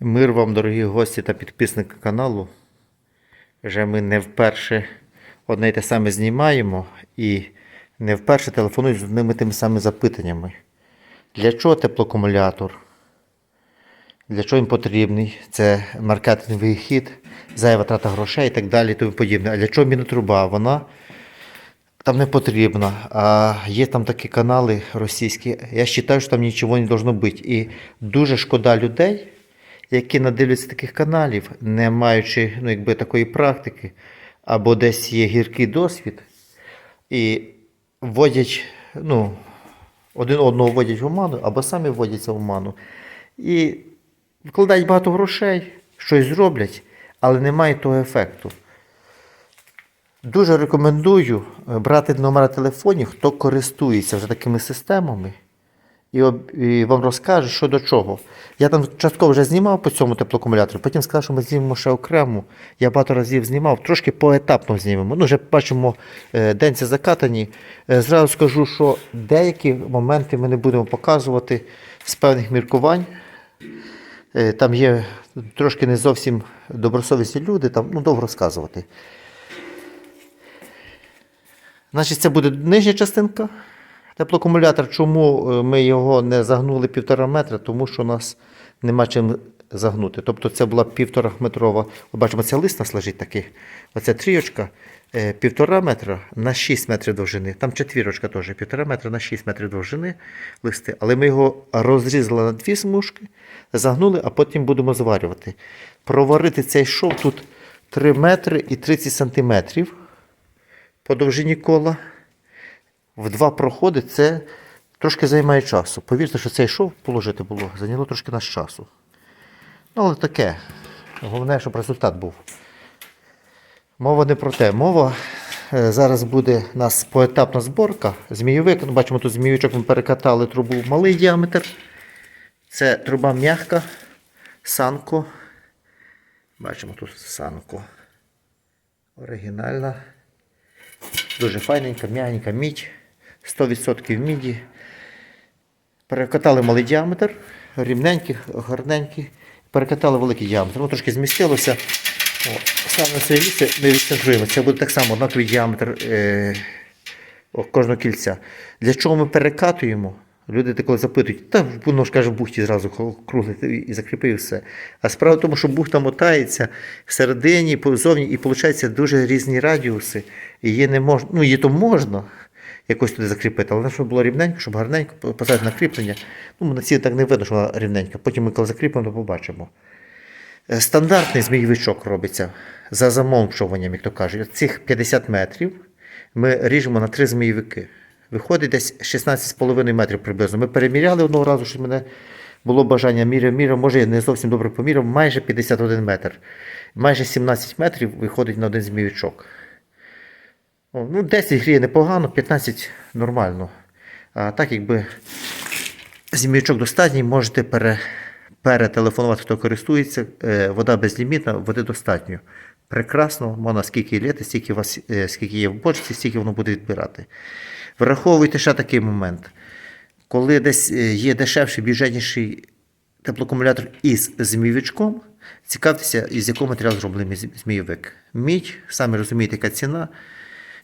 Мир вам, дорогі гості та підписники каналу. Вже ми не вперше одне й те саме знімаємо і не вперше телефонують з одними тими самими запитаннями. Для чого теплоакумулятор? Для чого він потрібний? Це маркетинговий хід, зайва трата грошей і так далі тому подібне. А для чого мінотруба? Вона там не потрібна. А є там такі канали російські. Я вважаю, що там нічого не должно бути. І дуже шкода людей, які надивляться таких каналів, не маючи ну, якби, такої практики, або десь є гіркий досвід, і вводять, ну, один одного вводять в оману, або самі вводяться в оману. І вкладають багато грошей, щось зроблять, але немає того ефекту. Дуже рекомендую е, брати номера телефонів, хто користується вже такими системами, і, і вам розкаже, що до чого. Я там частково вже знімав по цьому теплоакумулятору, потім сказав, що ми знімемо ще окремо. Я багато разів знімав, трошки поетапно знімемо. Ну, вже бачимо, е, денці закатані. Е, Зразу скажу, що деякі моменти ми не будемо показувати з певних міркувань. Е, Там є трошки не зовсім добросовісні люди, там ну, довго розказувати. Значить, це буде нижня частинка. Теплоакумулятор, чому е, ми його не загнули півтора метра? Тому що у нас нема чим загнути. Тобто це була півтора метрова. Ви бачимо, це лист нас лежить такий. Оця трійочка е, півтора метра на 6 метрів довжини. Там четвірочка теж півтора метра на 6 метрів довжини листи. Але ми його розрізали на дві смужки, загнули, а потім будемо зварювати. Проварити цей шов тут 3 метри і 30 сантиметрів по довжині кола в два проходи це трошки займає часу. Повірте, що цей шов положити було, зайняло трошки нас часу. Ну, але таке. Головне, щоб результат був. Мова не про те. Мова е, зараз буде у нас поетапна зборка. Змійовик. Ну, бачимо, тут змійовичок ми перекатали трубу в малий діаметр. Це труба м'ягка, санко. Бачимо тут санко. Оригінальна. Дуже файненька, м'ягенька мідь. 100% міді. Перекатали малий діаметр, рівненький, гарненький. Перекатали великий діаметр. Воно трошки змістилося. Саме це місце ми відцентруємо. Це буде так само однаковий діаметр е, кожного кільця. Для чого ми перекатуємо? Люди деколи запитують, та воно ж каже, в бухті зразу круглий і закріпив все. А справа в тому, що бухта мотається всередині, позовні, і виходить дуже різні радіуси. І її не можна, ну її то можна якось туди закріпити, але щоб було рівненько, щоб гарненько поставити на кріплення. Ну, на цій так не видно, що вона рівненька. Потім ми коли закріпимо, то побачимо. Е, Стандартний змійовичок робиться за замовчуванням, як то кажуть. Цих 50 метрів ми ріжемо на три змійовики. Виходить десь 16,5 метрів приблизно. Ми переміряли одного разу, що мене було бажання міряв, міряв, може я не зовсім добре поміряв, майже 51 метр. Майже 17 метрів виходить на один змійовичок. О, Ну, 10 гріє непогано, 15 нормально. А так, якби змійочок достатній, можете пере, перетелефонувати, хто користується. Е, вода безлімітна, води достатньо. Прекрасно, можна скільки літи, стільки, вас, е, скільки є в бочці, стільки воно буде відбирати. Враховуйте ще такий момент. Коли десь е, є дешевший, бюджетніший теплоакумулятор із змійовичком, цікавтеся, із якого матеріалу зроблений змійовик. Мідь, самі розумієте, яка ціна,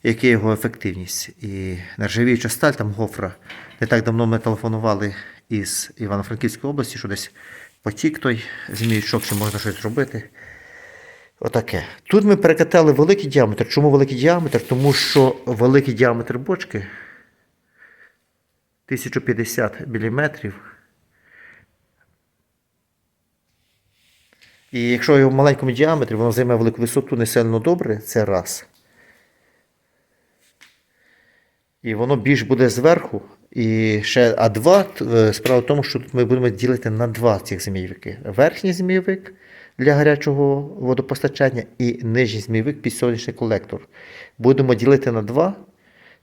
яка його ефективність. І нержавіюча сталь, там гофра. Не так давно ми телефонували із Івано-Франківської області, що десь потік той змійовичок, чи можна щось зробити. Отаке. Тут ми перекатали великий діаметр. Чому великий діаметр? Тому що великий діаметр бочки 1050 мм. І якщо його в маленькому діаметрі, воно займе велику висоту не сильно добре, це раз. І воно більш буде зверху. І ще, а два, т- е, справа в тому, що тут ми будемо ділити на два цих змійовики. Верхній змійовик для гарячого водопостачання і нижній змійовик під сонячний колектор. Будемо ділити на два,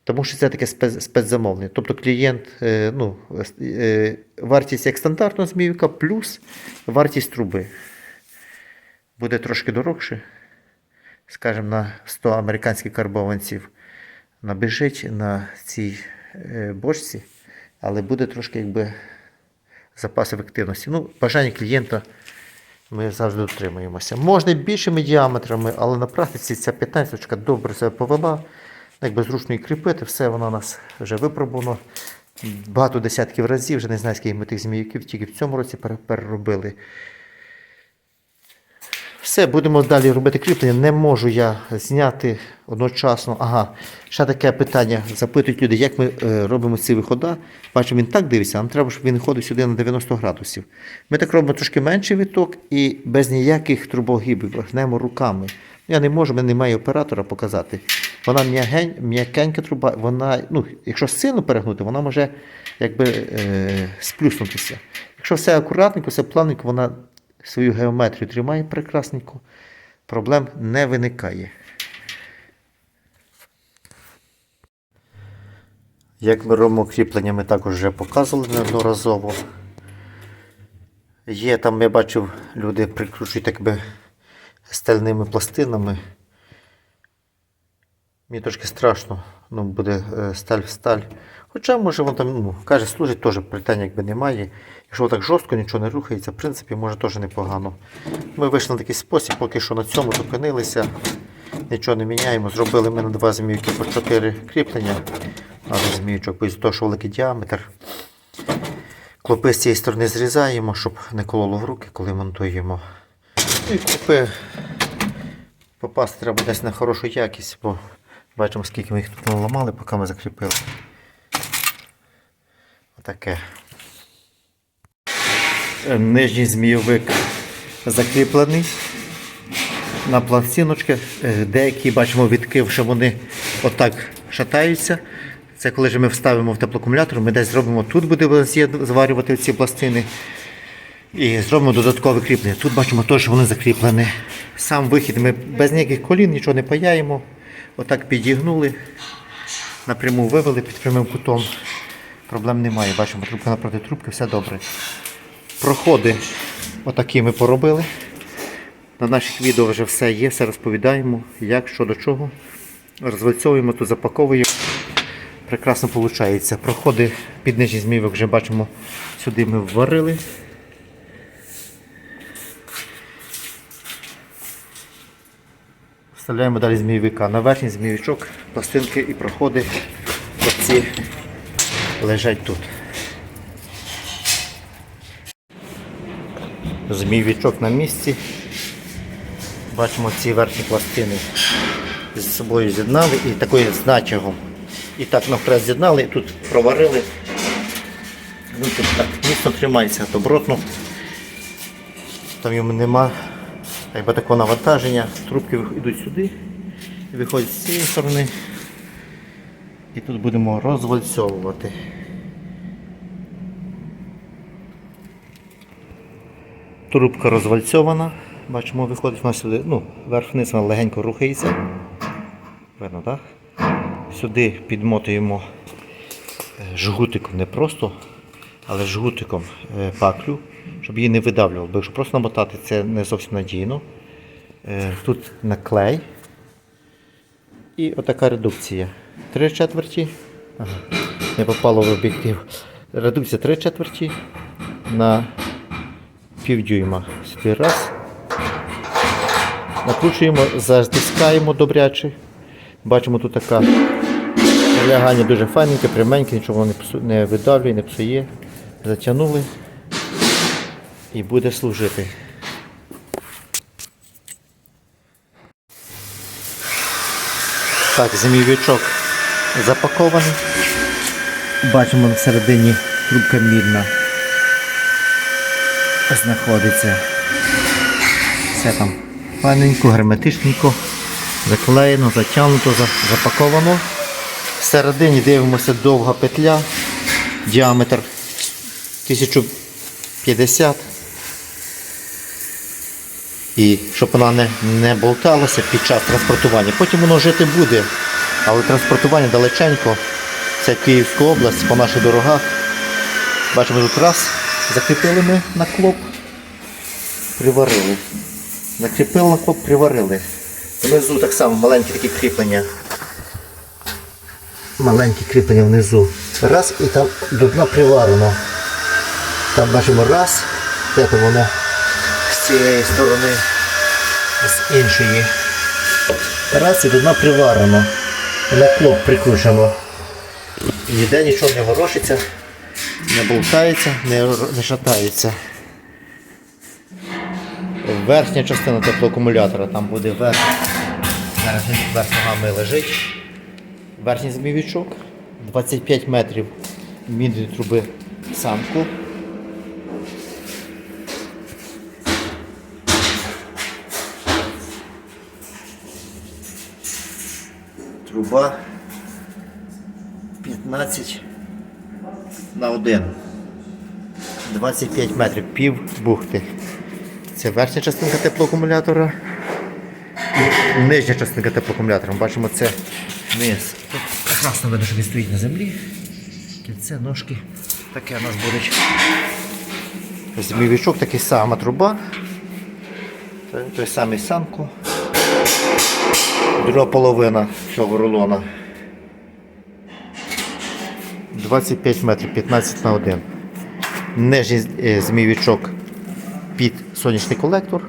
тому що це таке спец, спецзамовлення. Тобто клієнт, е, ну, е, вартість як стандартного змійовика плюс вартість труби. Буде трошки дорогше, скажімо, на 100 американських карбованців набіжить на цій е, бочці, але буде трошки якби запас ефективності. Ну, бажання клієнта Ми завжди дотримуємося. Можна більшими діаметрами, але на практиці ця 15 добре себе повела. Якби зручно і кріпити, все воно у нас вже випробувано. Багато десятків разів, вже не знаю, скільки ми тих зміюків тільки в цьому році переробили. Все, будемо далі робити кріплення. Не можу я зняти одночасно. Ага, ще таке питання. Запитують люди, як ми е, робимо ці виходи. Бачу, він так дивиться, нам треба, щоб він ходив сюди на 90 градусів. Ми так робимо трошки менший виток і без ніяких трубогибів, гнемо руками. Я не можу, в мене немає оператора показати. Вона м'ягень, м'якенька труба, вона, ну, якщо сильно перегнути, вона може якби, е, сплюснутися. Якщо все акуратненько, все плавненько, вона свою геометрію тримає прекрасненько, проблем не виникає. Як робимо кріплення, ми також вже показували неодноразово. Є там, я бачив, люди прикручують так би стальними пластинами. Мені трошки страшно, ну, буде е, сталь в сталь. Хоча, може, воно там, ну, каже, служить теж питання якби немає. Якщо так жорстко нічого не рухається, в принципі, може теж непогано. Ми вийшли на такий спосіб, поки що на цьому зупинилися. Нічого не міняємо. Зробили ми на два змійки по 4 кріплення. Змійочок, бо з того, що великий діаметр. Клопи з цієї сторони зрізаємо, щоб не кололо в руки, коли монтуємо. І клопи попасти треба десь на хорошу якість, бо бачимо, скільки ми їх тут наламали, поки ми закріпили. Отаке. Нижній змійовик закріплений на пластиночки. Е, Деякі бачимо відкив, що вони отак шатаються. Це коли ми вставимо в теплоакумулятор, ми десь зробимо тут буде зварювати ці пластини. І зробимо додаткове кріплення. Тут бачимо теж вони закріплені. Сам вихід ми без ніяких колін нічого не паяємо. Отак підігнули, напряму вивели під прямим кутом. Проблем немає. Бачимо, трубка напроти трубки, все добре. Проходи отакі ми поробили. На наших відео вже все є, все розповідаємо, як, що до чого. Розвальцьовуємо, тут запаковуємо. Прекрасно виходить. Проходи під нижній змійок вже бачимо, сюди ми вварили. Вставляємо далі змійовика. На верхній змійовичок пластинки і проходи оці лежать тут. Змійовичок на місці. Бачимо ці верхні пластини з собою з'єднали і такою з натягом. І так навкрест з'єднали, і тут проварили. Ну, тут так міцно тримається, добротно. Там йому нема якби такого навантаження. Трубки йдуть сюди виходять з цієї сторони. І тут будемо розвальцьовувати. Трубка розвальцьована. Бачимо, виходить вона сюди, ну, вверх-вниз вона легенько рухається. Видно, так? Сюди підмотуємо е, жгутиком не просто, але жгутиком е, паклю, щоб її не видавлювало. Бо якщо просто намотати, це не зовсім надійно. Е, Тут наклей. І отака редукція. Три четверті. Ага, не попало в об'єктив. Редукція три четверті на півдюйма. Сюди раз. Накручуємо, затискаємо добряче. Бачимо тут така лягання дуже файненьке, пряменьке, нічого не видавлює, не псує. Затягнули і буде служити. Так, змійовичок запакований. Бачимо всередині трубка мідна знаходиться. Все там файненько, герметичненько, заклеєно, затягнуто, за- запаковано. Всередині дивимося довга петля, діаметр 1050. І щоб вона не, не болталася під час транспортування. Потім воно жити буде, але транспортування далеченько. Це Київська область по наших дорогах. Бачимо тут раз, закріпили ми на клоп, приварили. Закріпили на клоп, приварили. Внизу так само маленькі такі кріплення. Маленькі кріплення внизу. Раз і там до дна приварено. Там бачимо раз, то воно цієї сторони, з іншої. Раз і дна приварено. На клоп прикручено. Ніде нічого не ворушиться, не болтається, не, не шатається. Верхня частина теплоакумулятора, там буде верх. Зараз верх ногами лежить. Верхній змійовичок 25 метрів мідної труби самку. Труба 15 на 1. 25 метрів, пів бухти. Це верхня частинка теплоакумулятора. І нижня частинка теплоакумулятора. Ми бачимо, це низ. Тут прекрасно видно, що він стоїть на землі. Кільце, ножки. Таке у нас буде. Змійовичок, такий сама труба. Той, самий самку. Друга половина цього рулона. 25 метрів, 15 на 1. Нижній е, змійовичок під сонячний колектор.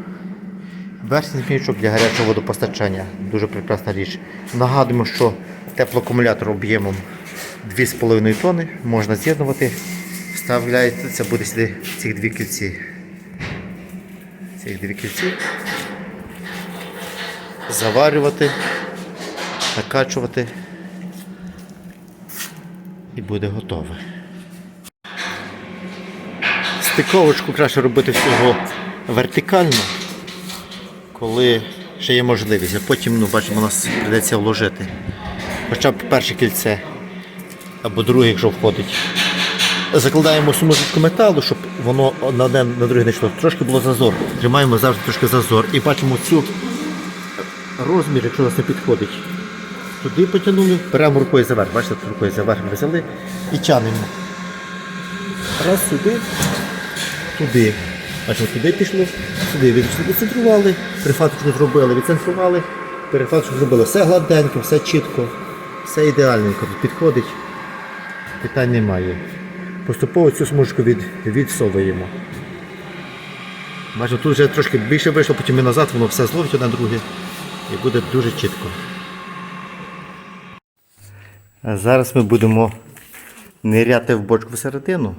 Верхній змійовичок для гарячого водопостачання. Дуже прекрасна річ. Нагадуємо, що теплоакумулятор об'ємом 2,5 тонни можна з'єднувати. Вставляється, буде сюди ці дві кільці. Ці дві кільці. Заварювати, накачувати і буде готове. Стиковочку краще робити всього вертикально, коли ще є можливість, а потім, ну, бачимо, у нас прийдеться вложити. Хоча б перше кільце або друге, якщо входить. Закладаємо сумочку металу, щоб воно на одне на друге не йшло. Трошки було зазор. Тримаємо завжди трошки зазор. І бачимо цю розмір, якщо у нас не підходить. Туди потягнули, беремо рукою заверх. Бачите, тут рукою заверх взяли і тянемо. Раз сюди, туди. Бачимо, туди пішло, сюди відійшли, відцентрували, прифаточку зробили, відцентрували, перефаточку зробили. Все гладенько, все чітко, все ідеальненько, тут підходить. Питань немає. Поступово цю смужку від, відсовуємо. Бачимо, тут вже трошки більше вийшло, потім і назад, воно все зловить одне друге і буде дуже чітко. А зараз ми будемо ниряти в бочку всередину.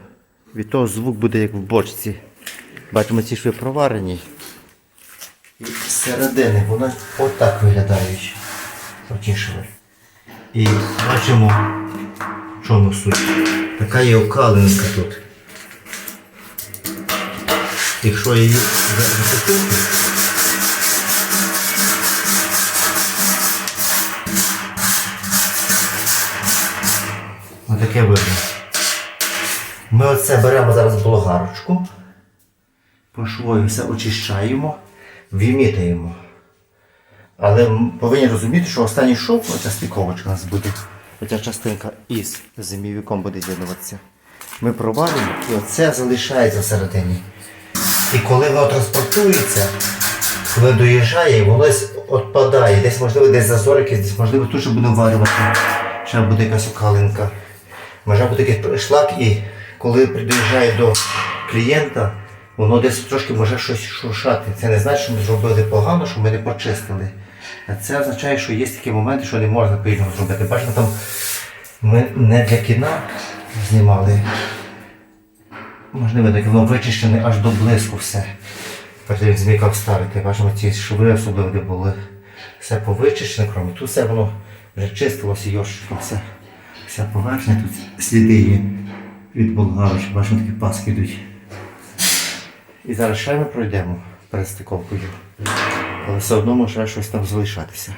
Від того звук буде як в бочці. Бачимо, ці шви проварені. І зсередини вони отак виглядають. Оті шви. І бачимо, в чому суть. Така є окалинка тут. Якщо її закрутити, Отаке видно. Ми оце беремо зараз болгарочку, швою все очищаємо, вимітаємо. Але повинні розуміти, що останній шов, оця стиковочка у нас буде, оця частинка із зимівіком буде з'єднуватися. Ми провалюємо і оце залишається всередині. І коли воно транспортується, коли доїжджає, воно відпадає, десь можливо десь зазор якийсь, десь можливо тут ще будемо варювати, ще буде якась окалинка. Може бути якийсь шлак і коли доїжджає до клієнта, воно десь трошки може щось шуршати. Це не значить, що ми зробили погано, що ми не почистили. А це означає, що є такі моменти, що не можна по-іншому зробити. Бачите, там ми не для кіна знімали. Можливо, таке воно вичищене аж до блиску все. Як змійка вставити. Бачимо, ці шви особливо де були. Все повичищене, крім тут все воно вже чистилося, йоршиком все. Вся поверхня тут сліди є від болгарочки. Бачимо, такі паски йдуть. І зараз ще ми пройдемо перед стиковкою. Але все одно може щось там залишатися.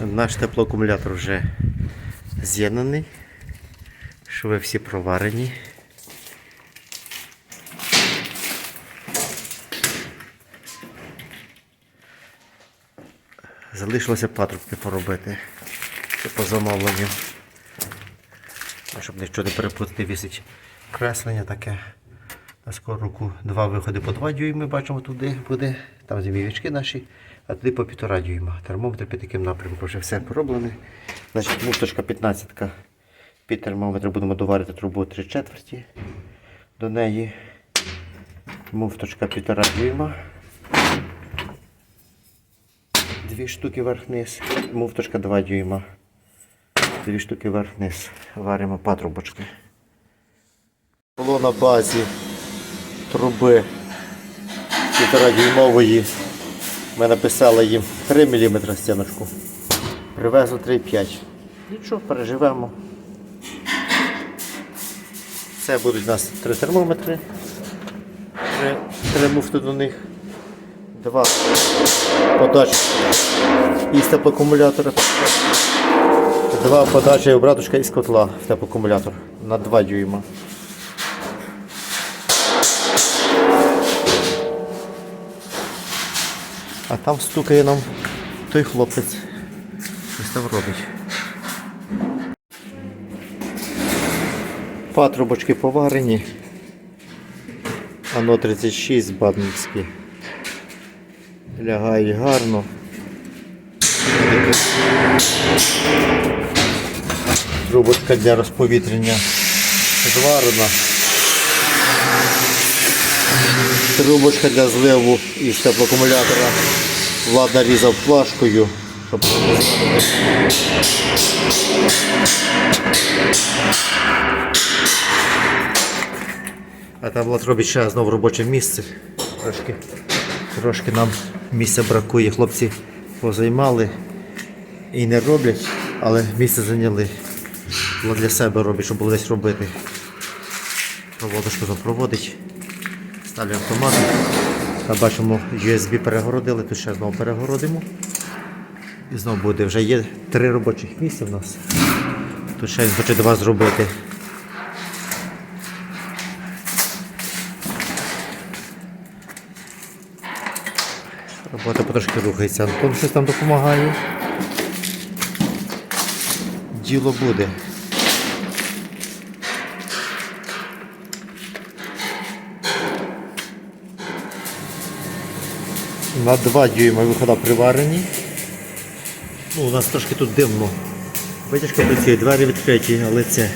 Наш теплоакумулятор вже з'єднаний. Шви всі проварені. Залишилося патрубки поробити. По замовленню. Ну, Щоб нічого не перепутати, вісить креслення таке. На скору руку два виходи по 2 дюйми бачимо туди буде. Там змівічки наші, а туди по півтора дюйма. Термометр під таким напрямком вже все пороблене. Значить, муфточка 15 під термометр будемо доварити трубу 3 четверті. До неї муфточка півтора дюйма. Дві штуки вверх-вниз, муфточка 2 дюйма. Дві штуки вверх-вниз. Варимо патрубочки. Було на базі труби півтора дюймової. Ми написали їм 3 мм стіночку. Привезли 3,5. Нічого, переживемо. Це будуть у нас три термометри. Три, три муфти до них. Два подачі із теплоакумулятора. Два подачі обраточка із котла в теплоакумулятор на 2 дюйма. А там стукає нам той хлопець. Щось там робить. Патрубочки поварені. Ано 36 бадницькі. Лягають гарно. Трубочка для розповітрення зварена. Трубочка для зливу із теплоакумулятора. Влад нарізав плашкою, щоб А там Влад робить ще знову робоче місце. Трошки, трошки нам місця бракує. Хлопці позаймали і не роблять, але місце зайняли. Влад для себе робить, щоб було десь робити. Проводочку запроводить. Ставлю автомат. Та бачимо, USB перегородили, тут ще знову перегородимо. І знову буде, вже є три робочих місця в нас. Тут ще він хоче два зробити. Робота потрошки рухається. Антон щось там допомагає. Діло буде. На 2 дюйма вихода приварені. Ну, у нас трошки тут димно. Витяжка працює, двері відкриті, але це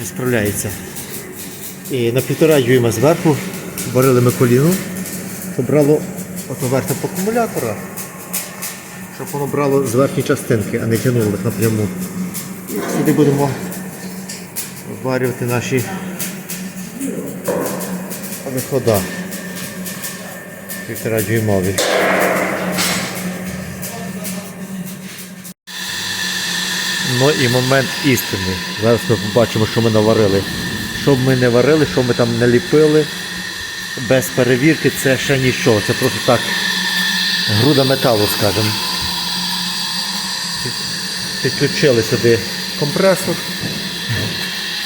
не справляється. І на півтора дюйма зверху варили ми коліну, щоб брало ото верхня по акумулятора, щоб воно брало з верхньої частинки, а не тягнуло їх напряму. Сюди будемо варювати наші вихода. Півтора дюймові. Ну і момент істини. Зараз ми побачимо, що ми наварили. Що б ми не варили, що ми там не ліпили, без перевірки це ще нічого. Це просто так груда металу, скажімо. Підключили сюди компресор.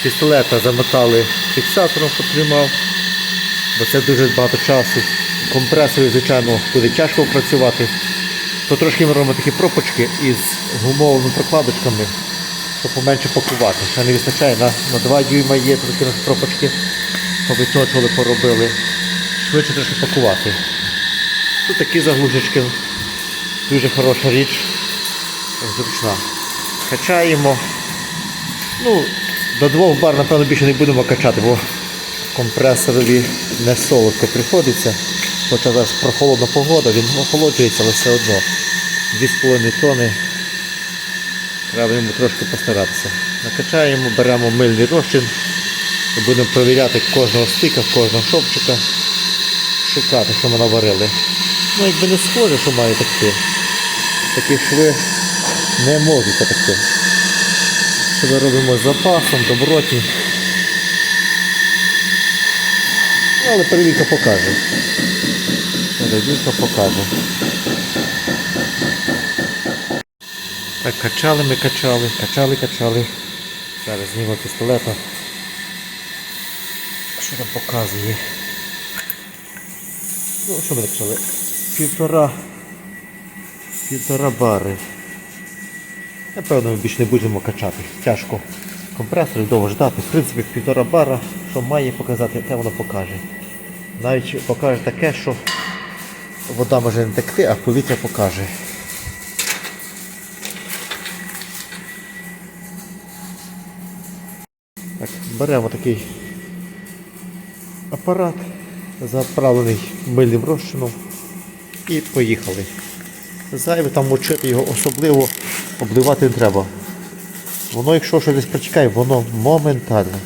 Пістолета замотали фіксатором, щоб тримав, бо це дуже багато часу. Компресорі, звичайно, буде тяжко працювати. То трошки ми робимо такі пропочки із гумовими прокладочками, щоб поменше пакувати. Ще не вистачає, на, на 2 дюйма є такі пропочки, повиточували, поробили. Швидше трошки пакувати. Тут такі заглушечки, дуже хороша річ, зручна. Качаємо. Ну, до двох бар, напевно, більше не будемо качати, бо компресорові не солодко приходиться. Хоча зараз прохолодна погода, він охолоджується, але все одно. 2,5 тони. Треба йому трошки постаратися. Накачаємо, беремо мильний розчин і будемо перевіряти кожного стика, кожного шовчика, шукати, що ми наварили. Ну, якби не схоже, що має такти. Такі шви не можуть. Що ми робимо з запасом, доброті. Але перевірка покаже. Перевірка покаже. Так, качали ми качали, качали, качали. Зараз зніму пістолета. Що там показує? Ну, що ми качали? Півтора. Півтора бари. Напевно, ми більше не будемо качати. Тяжко. Компресор довго ждати. В принципі, півтора бара, що має показати, те воно покаже. Навіть покаже таке, що вода може не текти, а повітря покаже. Так, беремо такий апарат, заправлений мильним розчином і поїхали. Зайве там мочити його особливо обливати не треба. Воно, якщо щось десь протікає, воно моментально.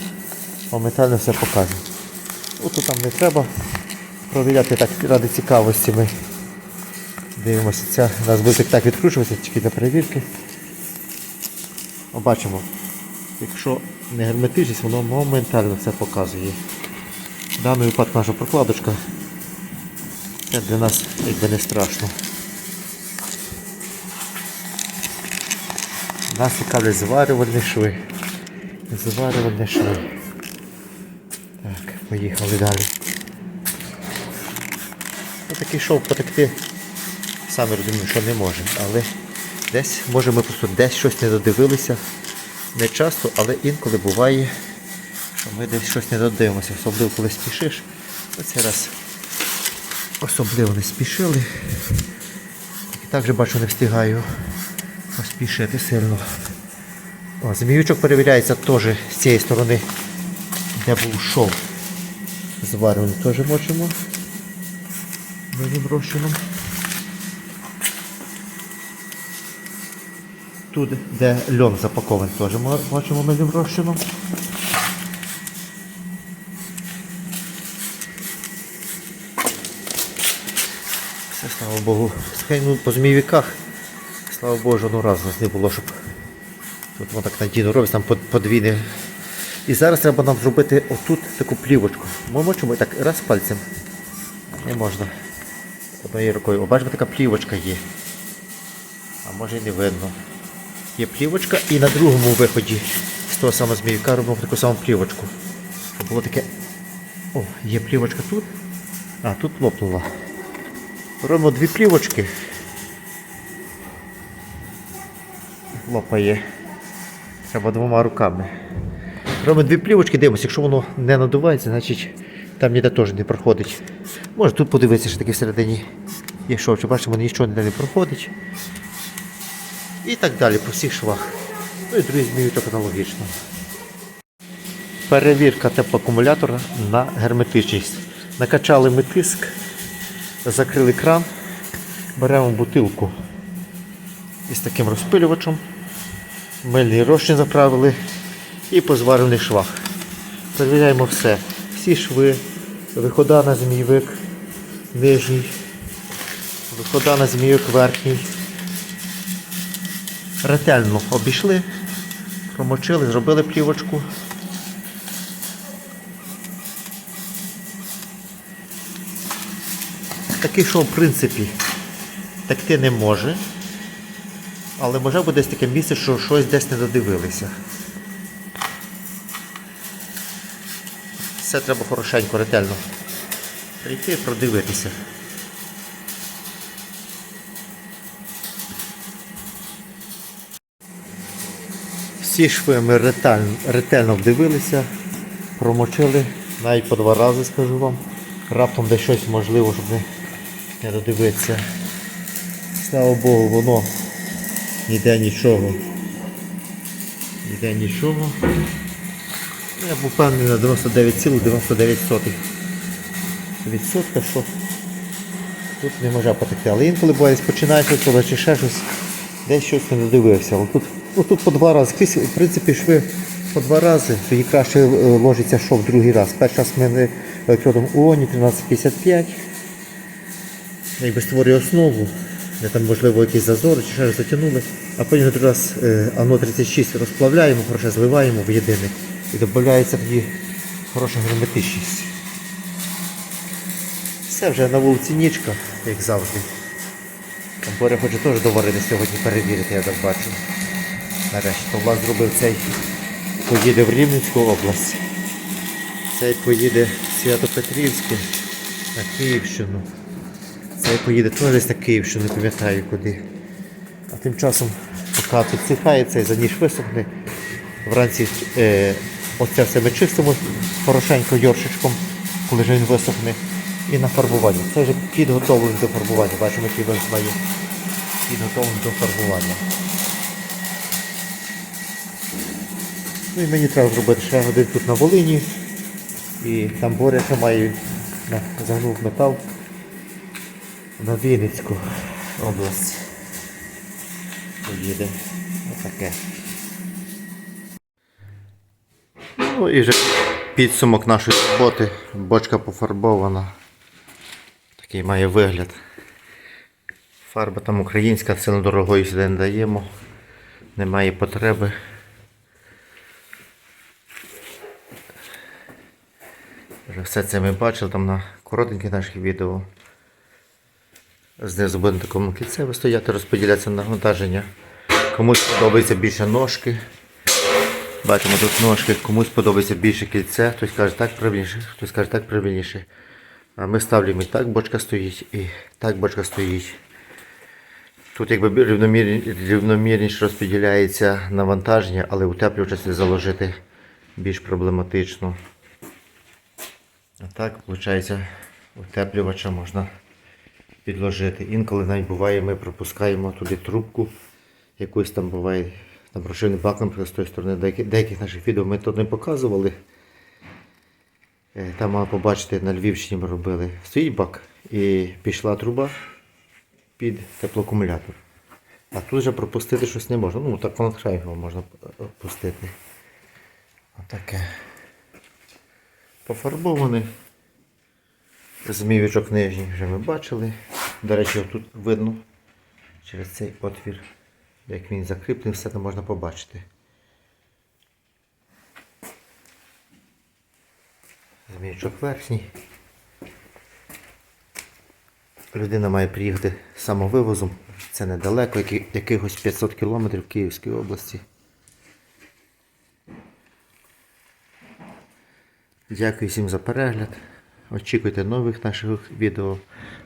Моментально все покаже. От там не треба провіряти так ради цікавості. Ми дивимося, ця у нас буде так відкручуватися тільки для перевірки. Побачимо. Якщо не герметичність, воно моментально все показує. В даному випадку наша прокладочка. Це для нас якби не страшно. Нас цікавлять зварювальні шви. Зварювальні шви. Так, поїхали далі. Ось такий шов потекти. Самі розумію, що не може, але десь, може ми просто десь щось не додивилися. Не часто, але інколи буває, ми десь щось не додивимося, особливо коли спішиш. Цей раз особливо не спішили. І так же бачу, не встигаю поспішити сильно. О, зміючок перевіряється теж з цієї сторони, де був шов. Зварюваний теж мочимо. Милим розчином. Тут, де льон запакований, теж мо- мочимо милим розчином. Все, слава Богу. Ну, по змійвіках, слава Богу, разу нас не було, щоб тут воно так надійно робиться, там подвійне. І зараз треба нам зробити отут таку плівочку. Ми мочимо так раз пальцем. Не можна. Однією рукою. О, бачимо, така плівочка є. А може і не видно. Є плівочка і на другому виході з того самого змійка робимо таку саму плівочку. Було таке. О, є плівочка тут. А, тут лопнула. Робимо дві плівочки. Лопає. Треба двома руками. Робимо дві плівочки, дивимося, якщо воно не надувається, значить там ніде теж не проходить. Може тут подивитися, що таке всередині чи бачимо, нічого ніде не проходить. І так далі по всіх швах. Ну і другий зміючок аналогічно. Перевірка теплоакумулятора на герметичність. Накачали ми тиск, закрили кран, беремо бутилку із таким розпилювачем, мильний розчин заправили і по зварених швах. Перевіряємо все. Всі шви, вихода на змійвик нижній, вихода на змійвик верхній. Ретельно обійшли, промочили, зробили плівочку. Такий, що в принципі текти не може, але може бути десь таке місце, що щось десь не додивилися. Все треба хорошенько, ретельно прийти і продивитися. Всі шви ми ретельно, ретельно вдивилися, промочили, навіть по два рази скажу вам. Раптом десь щось можливо, щоб не, не додивитися. Слава Богу, воно ніде нічого. Ніде нічого. Я був впевнений на 99,99%. Відсотка, що тут не може потекти. Але інколи буває починаєш коли чи ще щось, десь щось не додивився. Але тут, по два рази. В принципі, шви по два рази, тоді краще е, ложиться шов другий раз. Перший раз в мене електродом УОНі 1355. Якби створює основу, де там можливо якісь зазори чи щось затягнули, а потім другий раз е, ано 36 розплавляємо, хороше зливаємо в єдине і додається тоді хороша герметичність. Все вже на вулиці нічка, як завжди. Там Боря хоче теж доварити сьогодні перевірити, я так бачу. Нарешті Павлак зробив цей, поїде в Рівненську область. Цей поїде в Свято-Петрівське на Київщину. Цей поїде теж десь на Київщину, не пам'ятаю куди. А тим часом, поки підсихає цей за ніж висохне, вранці е, оце все ми чистимо хорошенько йоршичком, коли вже він висохне. І на фарбування. Це вже підготовлений до фарбування. Бачимо, який він має підготовлений до фарбування. Ну і мені треба зробити ще один тут на Волині. І там Боря ще має загнув метал на Вінницьку область. Поїде. Отаке. Ну і вже підсумок нашої роботи. Бочка пофарбована. Такий має вигляд. Фарба там українська, сильно дорогої сюди не даємо. Немає потреби. Вже все це ми бачили там на коротеньких наших відео. Знизу буде на такому кільцеві стояти, розподілятися навантаження. Комусь подобається більше ножки. Бачимо тут ножки, комусь подобається більше кільце, хтось каже так правильніше, хтось каже так правильніше. А ми ставимо і так бочка стоїть, і так бочка стоїть. Тут якби рівномірні, рівномірніше розподіляється навантаження, але утеплювач заложити більш проблематично. А так, виходить, утеплювача можна підложити. Інколи навіть буває, ми пропускаємо туди трубку. Якусь там буває там прошивний бак, наприклад, з тої сторони. Деяких, деяких наших відео ми тут не показували. Е, Там мали побачити, на Львівщині ми робили. Стоїть бак і пішла труба під теплоакумулятор. А тут вже пропустити щось не можна. Ну, так його можна е, пустити. Отаке. Пофарбований. Змівічок нижній вже ми бачили. До речі, тут видно через цей отвір, як він закріплений, все це можна побачити. Зміючок верхній. Людина має приїхати самовивозом. Це недалеко, якихось 500 кілометрів в Київській області. Дякую всім за перегляд. Очікуйте нових наших відео.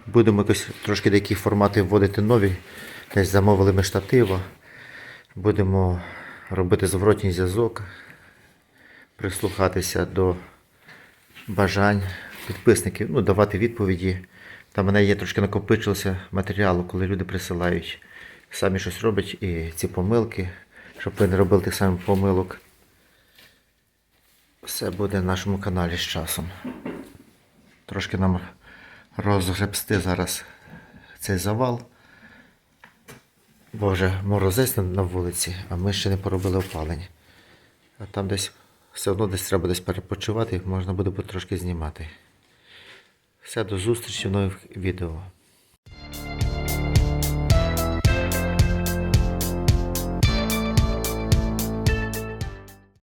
Будемо якось трошки деякі формати вводити нові. Десь замовили ми штатива. Будемо робити зворотній зв'язок, прислухатися до бажань підписників, ну, давати відповіді. Там мене є трошки накопичилося матеріалу, коли люди присилають, самі щось роблять і ці помилки, щоб ви не робили тих самих помилок. Все буде на нашому каналі з часом. Трошки нам розгребсти зараз цей завал. Боже, морозець на- вулиці, а ми ще не поробили опалення. А там десь все одно десь треба десь перепочивати, можна буде потрошки знімати. Все, до зустрічі в нових відео.